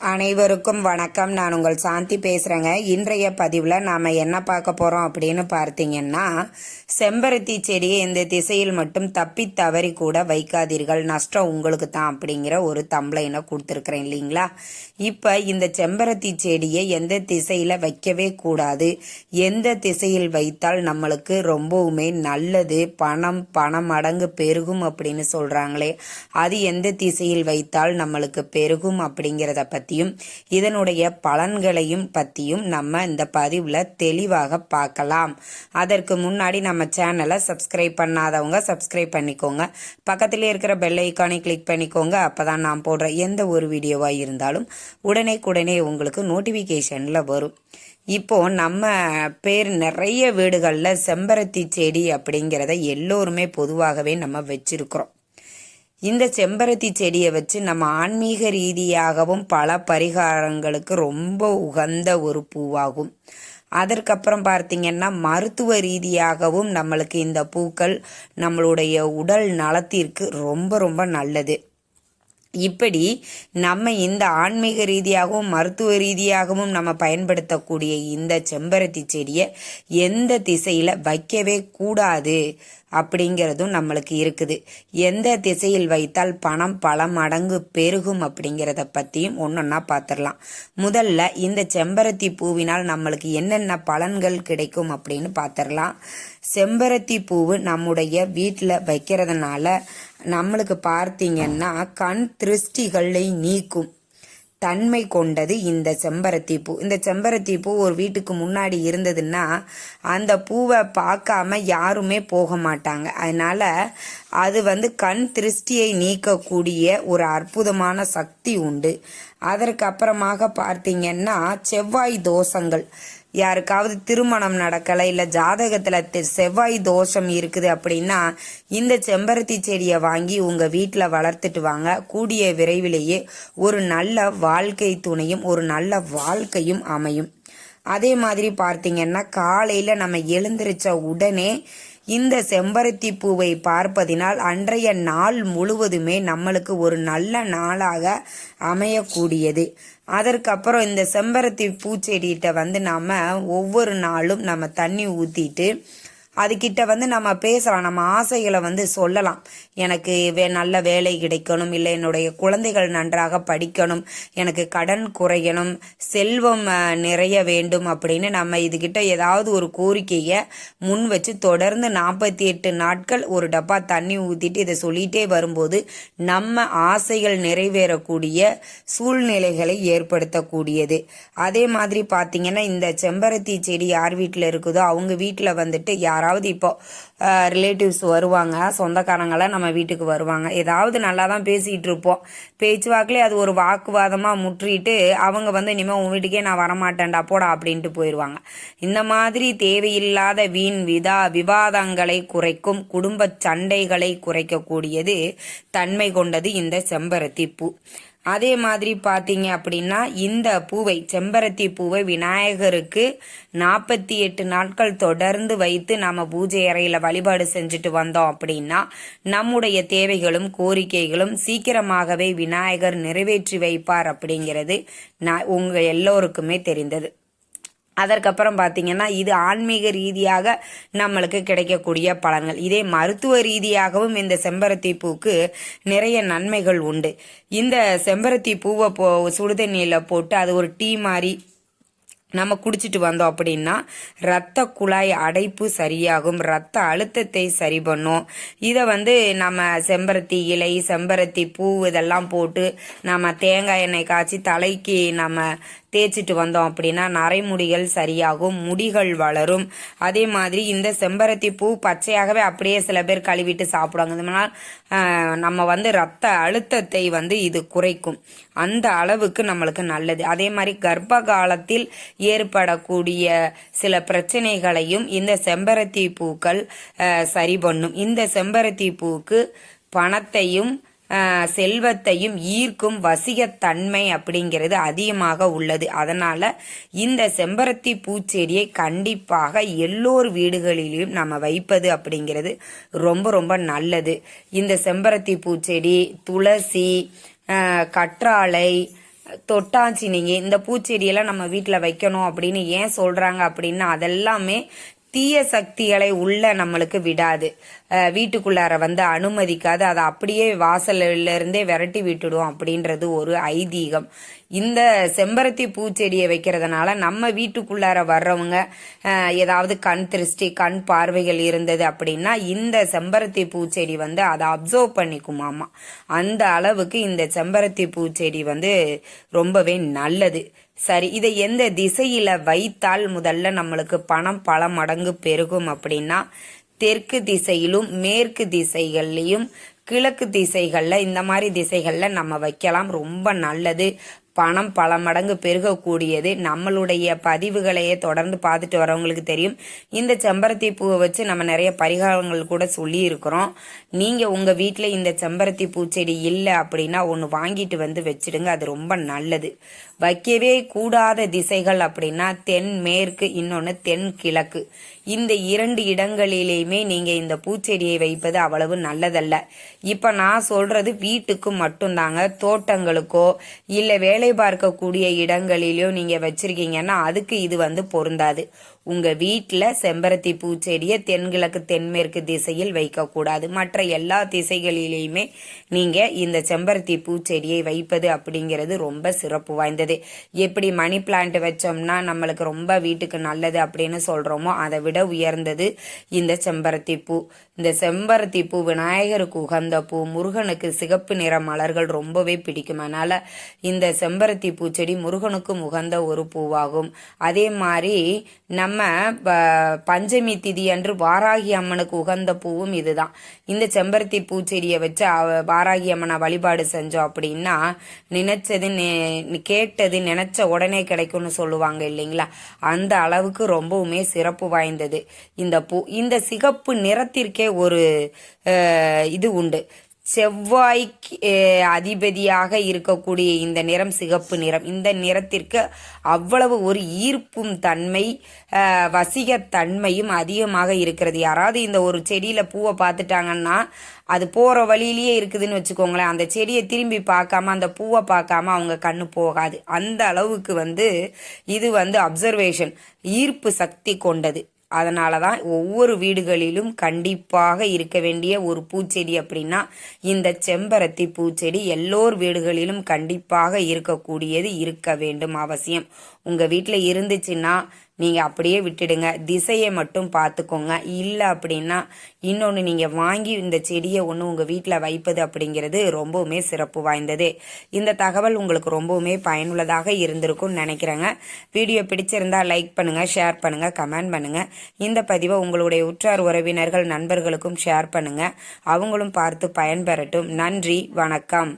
அனைவருக்கும் வணக்கம். நான் உங்கள் சாந்தி பேசுகிறேங்க இன்றைய பதிவில் நாம் என்ன பார்க்க போகிறோம் அப்படின்னு பார்த்தீங்கன்னா செம்பருத்தி செடியை இந்த திசையில் மட்டும் தப்பி தவறி கூட வைக்காதீர்கள். நஷ்டம் உங்களுக்கு தான் அப்படிங்கிற ஒரு தம்பளைனை கொடுத்துருக்குறேன் இல்லைங்களா? இப்போ இந்த செம்பருத்தி செடியை எந்த திசையில் வைக்கவே கூடாது? எந்த திசையில் வைத்தால் நம்மளுக்கு ரொம்பவுமே நல்லது? பணம் பணம் மடங்கு பெருகும் அப்படின்னு சொல்கிறாங்களே அது எந்த திசையில் வைத்தால் நம்மளுக்கு பெருகும் அப்படிங்கிறத பற்றி பற்றியும் இதனுடைய பலன்களையும் பற்றியும் நம்ம இந்த பதிவில் தெளிவாக பார்க்கலாம். அதற்கு முன்னாடி நம்ம சேனலை சப்ஸ்கிரைப் பண்ணாதவங்க சப்ஸ்கிரைப் பண்ணிக்கோங்க. பக்கத்தில் இருக்கிற பெல் ஐக்கானை கிளிக் பண்ணிக்கோங்க. அப்போ தான் நான் போடுற எந்த ஒரு வீடியோவாக இருந்தாலும் உடனே உங்களுக்கு நோட்டிஃபிகேஷனில் வரும். இப்போ நம்ம பேர் நிறைய வீடுகளில் செம்பருத்தி செடி அப்படிங்கிறத எல்லோருமே பொதுவாகவே நம்ம வச்சிருக்கிறோம். இந்த செம்பருத்தி செடியை வச்சு நம்ம ஆன்மீக ரீதியாகவும் பல பரிகாரங்களுக்கு ரொம்ப உகந்த ஒரு பூவாகும். அதற்கப்புறம் பார்த்தீங்கன்னா மருத்துவ ரீதியாகவும் நம்மளுக்கு இந்த பூக்கள் நம்மளுடைய உடல் நலத்திற்கு ரொம்ப ரொம்ப நல்லது. இப்படி நம்ம இந்த ஆன்மீக ரீதியாகவும் மருத்துவ ரீதியாகவும் நம்ம பயன்படுத்தக்கூடிய இந்த செம்பருத்தி செடியை எந்த திசையில் வைக்கவே கூடாது அப்படிங்கிறதும் நம்மளுக்கு இருக்குது. எந்த திசையில் வைத்தால் பணம் பல மடங்கு பெருகும் அப்படிங்கிறத பற்றியும் ஒன்றொன்னா பார்த்துடலாம் முதல்ல இந்த செம்பருத்தி பூவினால் நம்மளுக்கு என்னென்ன பலன்கள் கிடைக்கும் அப்படின்னு பார்த்துடலாம் செம்பருத்தி பூவு நம்முடைய வீட்டில் வைக்கிறதுனால நம்மளுக்கு பார்த்தீங்கன்னா கண் திருஷ்டிகளை நீக்கும். தன்மை கொண்டது இந்த செம்பருத்தி பூ இந்த செம்பருத்தி பூ ஒரு வீட்டுக்கு முன்னாடி இருந்ததுன்னா அந்த பூவை பார்க்காம யாருமே போக மாட்டாங்க. அதனால அது வந்து கண் திருஷ்டியை நீக்கக்கூடிய ஒரு அற்புதமான சக்தி உண்டு. அதற்கு அப்புறமாக பார்த்தீங்கன்னா செவ்வாய் தோஷங்கள். யாருக்காவது திருமணம் நடக்கலை இல்லை ஜாதகத்தில் செவ்வாய் தோஷம் இருக்குது அப்படின்னா இந்த செம்பருத்தி செடியை வாங்கி உங்கள் வீட்டில் வளர்த்துட்டு வாங்க. கூடிய விரைவிலேயே ஒரு நல்ல வாழ்க்கை துணையும் ஒரு நல்ல வாழ்க்கையும் அமையும். அதே மாதிரி பார்த்தீங்கன்னா காலையில் நம்ம எழுந்திரிச்ச உடனே இந்த செம்பருத்தி பூவை பார்ப்பதினால் அன்றைய நாள் முழுவதுமே நம்மளுக்கு ஒரு நல்ல நாளாக அமையக்கூடியது. அதற்கப்புறம் இந்த செம்பருத்தி பூச்செடிகிட்ட வந்து நாம் ஒவ்வொரு நாளும் நம்ம தண்ணி ஊற்றிட்டு அதுக்கிட்ட வந்து நம்ம பேசலாம் நம்ம ஆசைகளை வந்து சொல்லலாம். எனக்கு வே நல்ல வேலை கிடைக்கணும் இல்லை என்னுடைய குழந்தைகள் நன்றாக படிக்கணும் எனக்கு கடன் குறையணும் செல்வம் நிறைய வேண்டும் அப்படின்னு நம்ம இதுகிட்ட ஏதாவது ஒரு கோரிக்கையை முன் வச்சு தொடர்ந்து நாற்பத்தி எட்டு நாட்கள் ஒரு டப்பா தண்ணி ஊற்றிட்டு இதை சொல்லிகிட்டே வரும்போது நம்ம ஆசைகள் நிறைவேறக்கூடிய சூழ்நிலைகளை ஏற்படுத்தக்கூடியது. அதே மாதிரி பார்த்தீங்கன்னா இந்த செம்பருத்தி செடி யார் வீட்டில் இருக்குதோ அவங்க வீட்டில் வந்துட்டு யாராவது யாராவது இப்போது ரிலேட்டிவ்ஸ் வருவாங்க சொந்தக்காரங்களாம் நம்ம வீட்டுக்கு வருவாங்க. ஏதாவது நல்லா தான் பேசிகிட்டு இருப்போம். பேச்சுவாக்கிலே அது ஒரு வாக்குவாதமாக முற்றிட்டு அவங்க வந்து இனிமேல் உன் வீட்டுக்கே நான் வரமாட்டேன்டா போடா அப்படின்ட்டு போயிடுவாங்க இந்த மாதிரி தேவையில்லாத வீண் விதா விவாதங்களை குறைக்கும் குடும்ப சண்டைகளை குறைக்கக்கூடியது தன்மை கொண்டது இந்த செம்பருத்தி பூ. அதே மாதிரி பார்த்தீங்க அப்படின்னா இந்த பூவை செம்பருத்தி பூவை விநாயகருக்கு நாற்பத்தி எட்டு நாட்கள் தொடர்ந்து வைத்து நம்ம பூஜை அறையில் வழிபாடு செஞ்சுட்டு வந்தோம் அப்படின்னா நம்முடைய தேவைகளும் கோரிக்கைகளும் சீக்கிரமாகவே விநாயகர் நிறைவேற்றி வைப்பார் அப்படிங்கிறது நான் உங்கள் எல்லோருக்குமே தெரிந்தது. அதற்கப்புறம் பார்த்தீங்கன்னா இது ஆன்மீக ரீதியாக நம்மளுக்கு கிடைக்கக்கூடிய பலன்கள். இதே மருத்துவ ரீதியாகவும் இந்த செம்பருத்தி பூக்கு நிறைய நன்மைகள் உண்டு. இந்த செம்பருத்தி பூவை போ சுடுதண்ணியில் போட்டு அது ஒரு டீ மாதிரி நம்ம குடிச்சிட்டு வந்தோம் அப்படின்னா ரத்த குழாய் அடைப்பு சரியாகும் ரத்த அழுத்தத்தை சரி பண்ணும். இதை வந்து நம்ம செம்பருத்தி இலை செம்பருத்தி பூ இதெல்லாம் போட்டு நம்ம தேங்காய் எண்ணெய் காய்ச்சி தலைக்கு நம்ம தேய்ச்சிட்டு வந்தோம் அப்படின்னா நரைமுடிகள் சரியாகும் முடிகள் வளரும். அதே மாதிரி இந்த செம்பருத்தி பூ பச்சையாகவே அப்படியே சில பேர் கழுவிட்டு சாப்பிடுவாங்க. இதனால் நம்ம வந்து ரத்த அழுத்தத்தை வந்து இது குறைக்கும். அந்த அளவுக்கு நம்மளுக்கு நல்லது. அதே மாதிரி கர்ப்ப காலத்தில் ஏற்படக்கூடிய சில பிரச்சனைகளையும் இந்த செம்பருத்தி பூக்கள் சரி பண்ணும். இந்த செம்பருத்தி பூக்கு பணத்தையும் செல்வத்தையும் ஈர்க்கும் வசிகத்தன்மை அப்படிங்கிறது அதிகமாக உள்ளது. அதனால இந்த செம்பருத்தி பூச்செடியை கண்டிப்பாக எல்லோர் வீடுகளிலும் நம்ம வைப்பது அப்படிங்கிறது ரொம்ப ரொம்ப நல்லது. இந்த செம்பருத்தி பூச்செடி துளசி கற்றாழை தொட்டாச்சி நீங்கள் இந்த பூச்செடியெல்லாம் நம்ம வீட்டில் வைக்கணும் அப்படின்னு ஏன் சொல்கிறாங்க அப்படின்னா அதெல்லாமே தீய சக்திகளை உள்ள நம்மளுக்கு விடாது. வீட்டுக்குள்ளார வந்து அனுமதிக்காது. அதை அப்படியே வாசல்ல இருந்தே விரட்டி விட்டுடும் அப்படின்றது ஒரு ஐதீகம். இந்த செம்பருத்தி பூச்செடியை வைக்கிறதுனால நம்ம வீட்டுக்குள்ளார வர்றவங்க ஏதாவது கண் திருஷ்டி கண் பார்வைகள் இருந்தது அப்படின்னா இந்த செம்பருத்தி பூச்செடி வந்து அதை அப்சர்வ் பண்ணிக்குமாமா. அந்த அளவுக்கு இந்த செம்பருத்தி பூச்செடி வந்து ரொம்பவே நல்லது. சரி இதை எந்த திசையில வைத்தால் முதல்ல நம்மளுக்கு பணம் பல மடங்கு பெருகும் அப்படின்னா தெற்கு திசையிலும் மேற்கு திசைகள்லையும் கிழக்கு திசைகள்ல இந்த மாதிரி திசைகள்ல நம்ம வைக்கலாம். ரொம்ப நல்லது. பணம் பல மடங்கு பெருகக்கூடியது. நம்மளுடைய பதிவுகளையே தொடர்ந்து பார்த்துட்டு வரவங்களுக்கு தெரியும். இந்த செம்பருத்தி பூவை வச்சு நம்ம நிறைய பரிகாரங்கள் கூட சொல்லி இருக்கிறோம் நீங்க உங்க வீட்டில் இந்த செம்பருத்தி பூச்செடி இல்லை அப்படின்னா ஒன்று வாங்கிட்டு வந்து வச்சிடுங்க. அது ரொம்ப நல்லது. வைக்கவே கூடாத திசைகள் அப்படின்னா தென் மேற்கு இன்னொன்று தென் கிழக்கு. இந்த இரண்டு இடங்களிலேயுமே நீங்க இந்த பூச்செடியை வைப்பது அவ்வளவு நல்லதல்ல. இப்ப நான் சொல்றது வீட்டுக்கு மட்டும்தாங்க தோட்டங்களுக்கோ இல்லை வேலை பார்க்கக்கூடிய இடங்களிலோ நீங்க வச்சிருக்கீங்கன்னா அதுக்கு இது வந்து பொருந்தாது. உங்க வீட்டில் செம்பருத்தி பூச்செடியை தென்கிழக்கு தென்மேற்கு திசையில் வைக்கக்கூடாது. மற்ற எல்லா திசைகளிலேயுமே நீங்கள் இந்த செம்பருத்தி பூச்செடியை வைப்பது அப்படிங்கிறது ரொம்ப சிறப்பு வாய்ந்தது. எப்படி மணி பிளான்ட் வச்சோம்னா நம்மளுக்கு ரொம்ப வீட்டுக்கு நல்லது அப்படின்னு சொல்கிறோமோ அதை விட உயர்ந்தது இந்த செம்பருத்தி பூ. இந்த செம்பருத்தி பூ விநாயகருக்கு உகந்த பூ முருகனுக்கு சிகப்பு நிற மலர்கள் ரொம்பவே பிடிக்கும். அதனால் இந்த செம்பருத்தி பூச்செடி முருகனுக்கும் உகந்த ஒரு பூவாகும். அதே மாதிரி நம்ம ப- பஞ்சமி திதி அன்று வாராகி அம்மனுக்கு உகந்த பூவும் இதுதான். இந்த செம்பருத்தி பூச்செடியை வச்சு வாராகி அம்மனை வழிபாடு செஞ்சோம் அப்படின்னா நினைச்சது நெ- கேட்டது நினைச்ச உடனே கிடைக்கும்னு சொல்லுவாங்க இல்லைங்களா? அந்த அளவுக்கு ரொம்பவுமே சிறப்பு வாய்ந்தது. இந்த பூ இந்த சிகப்பு நிறத்திற்கே ஒரு இது உண்டு. செவ்வாய்க்கு அதிபதியாக இருக்கக்கூடிய இந்த நிறம் சிகப்பு நிறம். இந்த நிறத்திற்கு அவ்வளவு ஒரு ஈர்ப்பும் தன்மை வசிகத்தன்மையும் அதிகமாக இருக்கிறது. யாராவது இந்த ஒரு செடியில் பூவை பார்த்துட்டாங்கன்னா அது போகிற வழியிலேயே இருக்குதுன்னு வச்சுக்கோங்களேன். அந்த செடியை திரும்பி பார்க்காம அந்த பூவை பார்க்காம அவங்க கண்ணு போகாது. அந்த அளவுக்கு வந்து இது வந்து அப்சர்வேஷன் ஈர்ப்பு சக்தி கொண்டது. அதனால தான் ஒவ்வொரு வீடுகளிலும் கண்டிப்பாக இருக்க வேண்டிய ஒரு பூச்செடி அப்படின்னா இந்த செம்பருத்தி பூச்செடி எல்லோர் வீடுகளிலும் கண்டிப்பாக இருக்கக்கூடியது இருக்க வேண்டும் அவசியம். உங்க வீட்டில் இருந்துச்சுன்னா நீங்கள் அப்படியே விட்டுடுங்க. திசையை மட்டும் பார்த்துக்கோங்க. இல்லை அப்படின்னா இன்னொன்று நீங்கள் வாங்கி இந்த செடியை ஒன்று உங்கள் வீட்டில் வைப்பது அப்படிங்கிறது ரொம்பவுமே சிறப்பு வாய்ந்தது. இந்த தகவல் உங்களுக்கு ரொம்பவுமே பயனுள்ளதாக இருந்திருக்கும்னு நினைக்கிறேங்க. வீடியோ பிடிச்சிருந்தா லைக் பண்ணுங்கள் ஷேர் பண்ணுங்கள் கமெண்ட் பண்ணுங்கள் இந்த பதிவை உங்களுடைய உற்றார் உறவினர்கள் நண்பர்களுக்கும் ஷேர் பண்ணுங்கள் அவங்களும் பார்த்து பயன்பெறட்டும். நன்றி வணக்கம்.